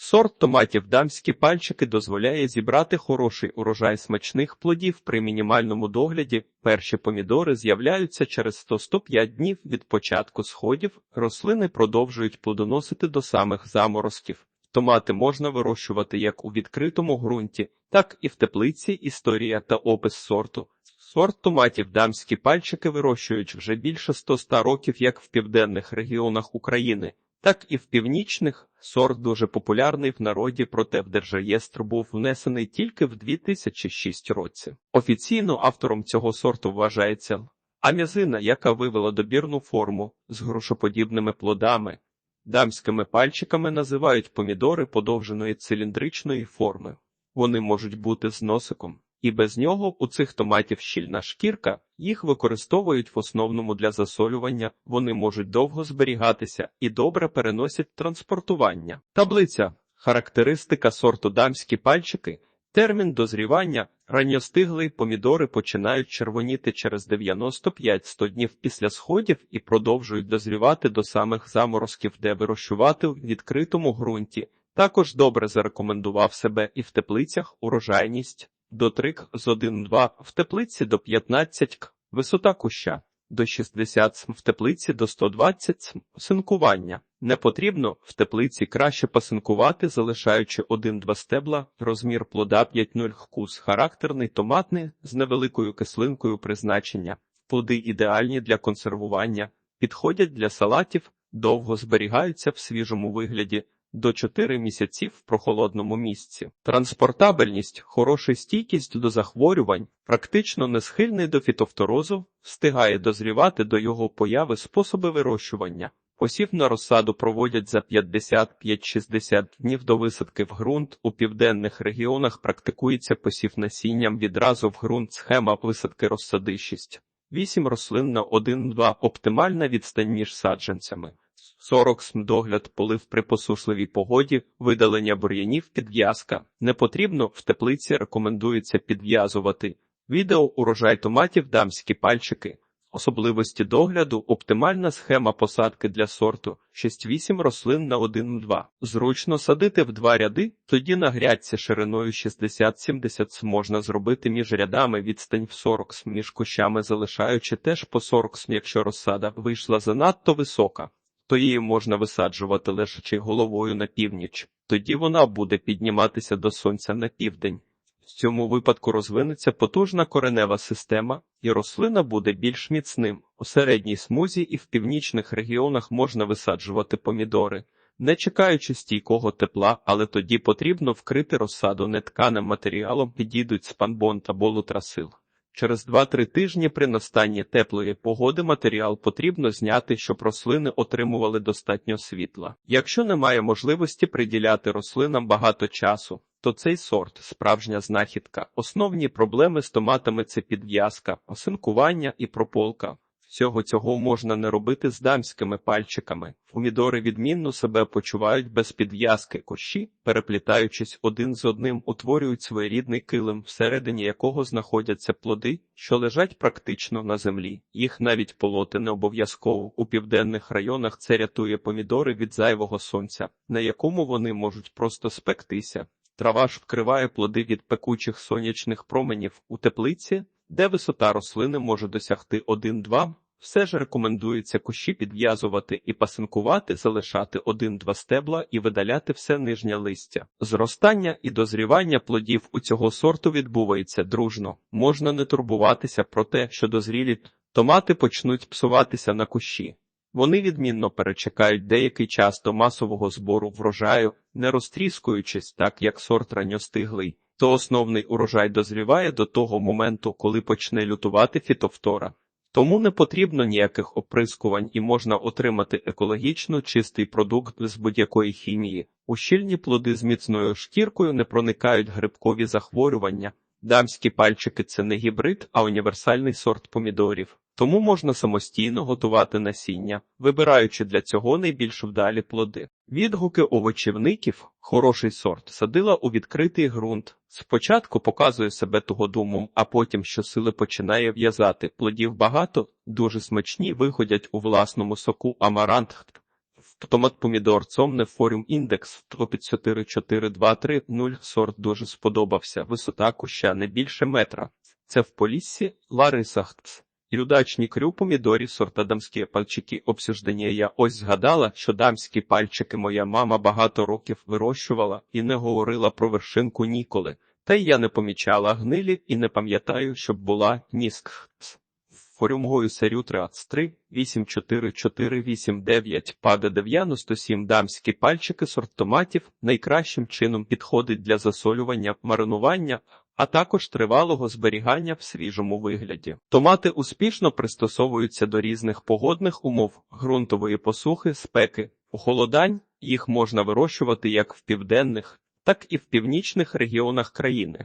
Сорт томатів дамські пальчики дозволяє зібрати хороший урожай смачних плодів при мінімальному догляді. Перші помідори з'являються через 100-105 днів від початку сходів. Рослини продовжують плодоносити до самих заморозків. Томати можна вирощувати як у відкритому ґрунті, так і в теплиці. Історія та опис сорту. Сорт томатів дамські пальчики вирощують вже більше 100-100 років як в південних регіонах України, так і в північних. Сорт дуже популярний в народі, проте в держреєстр був внесений тільки в 2006 році. Офіційно автором цього сорту вважається ам'язина, яка вивела добірну форму з грушоподібними плодами. Дамськими пальчиками називають помідори подовженої циліндричної форми. Вони можуть бути з носиком. І без нього у цих томатів щільна шкірка, їх використовують в основному для засолювання, вони можуть довго зберігатися і добре переносять транспортування. Таблиця характеристика сорту дамські пальчики, термін дозрівання, ранньостиглий помідори починають червоніти через 95-100 днів після сходів і продовжують дозрівати до самих заморозків, де вирощувати в відкритому ґрунті. Також добре зарекомендував себе і в теплицях урожайність до 3 к з 1,2 в теплиці до 15 к, висота куща до 60 см, в теплиці до 120 см. Синкування. Не потрібно в теплиці краще пасинкувати, залишаючи 1-2 стебла, розмір плода 5-0 вкус, характерний томатний з невеликою кислинкою призначення. Плоди ідеальні для консервування, підходять для салатів, довго зберігаються в свіжому вигляді до 4 місяці в прохолодному місці. Транспортабельність, хороша стійкість до захворювань, практично не схильний до фітофторозу, встигає дозрівати до його появи способи вирощування. Посів на розсаду проводять за 55-60 днів до висадки в ґрунт. У південних регіонах практикується посів насінням відразу в ґрунт схема висадки розсади 6. 8 рослин на 1-2 оптимальна відстань між саджанцями. 40 см догляд полив при посушливій погоді, видалення бур'янів, підв'язка. Не потрібно в теплиці рекомендується підв'язувати. Відео урожай томатів дамські пальчики. Особливості догляду оптимальна схема посадки для сорту 6-8 рослин на 1-2. Зручно садити в два ряди, тоді на грядці шириною 60-70 см можна зробити між рядами відстань в 40 см, між кущами залишаючи теж по 40 см, якщо розсада вийшла занадто висока то її можна висаджувати лежачи головою на північ, тоді вона буде підніматися до сонця на південь. В цьому випадку розвинеться потужна коренева система, і рослина буде більш міцним. У середній смузі і в північних регіонах можна висаджувати помідори, не чекаючи стійкого тепла, але тоді потрібно вкрити розсаду нетканим матеріалом, підійдуть спанбон та болутрасил. Через 2-3 тижні при настанні теплої погоди матеріал потрібно зняти, щоб рослини отримували достатньо світла. Якщо немає можливості приділяти рослинам багато часу, то цей сорт справжня знахідка. Основні проблеми з томатами це підв'язка, осинкування і прополка. Всього цього можна не робити з дамськими пальчиками. Помідори відмінно себе почувають без підв'язки кощі, переплітаючись один з одним, утворюють своєрідний килим, всередині якого знаходяться плоди, що лежать практично на землі. Їх навіть полоти не обов'язково. У південних районах це рятує помідори від зайвого сонця, на якому вони можуть просто спектися. Трава ж вкриває плоди від пекучих сонячних променів у теплиці де висота рослини може досягти 1-2, все ж рекомендується кущі підв'язувати і пасинкувати, залишати 1-2 стебла і видаляти все нижнє листя. Зростання і дозрівання плодів у цього сорту відбувається дружно. Можна не турбуватися про те, що дозрілі томати почнуть псуватися на кущі. Вони відмінно перечекають деякий час до масового збору врожаю, не розтріскуючись так, як сорт ранньостиглий то основний урожай дозріває до того моменту, коли почне лютувати фітофтора. Тому не потрібно ніяких оприскувань і можна отримати екологічно чистий продукт з будь-якої хімії. Ущільні плоди з міцною шкіркою не проникають грибкові захворювання. Дамські пальчики це не гібрид, а універсальний сорт помідорів. Тому можна самостійно готувати насіння, вибираючи для цього найбільш вдалі плоди. Відгуки овочівників, хороший сорт, садила у відкритий ґрунт. Спочатку показує себе тугодумом, а потім щосили починає в'язати. Плодів багато, дуже смачні, виходять у власному соку амарант. Томат помідор цомне форум індекс 1544230 сорт дуже сподобався. Висота куща не більше метра. Це в Поліссі, Ларисах. Юдачні крю помідорі сорта дамські пальчики обсуждення. Я ось згадала, що дамські пальчики моя мама багато років вирощувала і не говорила про вершинку ніколи. Та й я не помічала гнилі і не пам'ятаю, щоб була ніск. Форюмгою серю 33, 84489, паде 97 дамські пальчики сорт томатів найкращим чином підходить для засолювання, маринування, а також тривалого зберігання в свіжому вигляді. Томати успішно пристосовуються до різних погодних умов, ґрунтової посухи, спеки, холодань. їх можна вирощувати як в південних, так і в північних регіонах країни.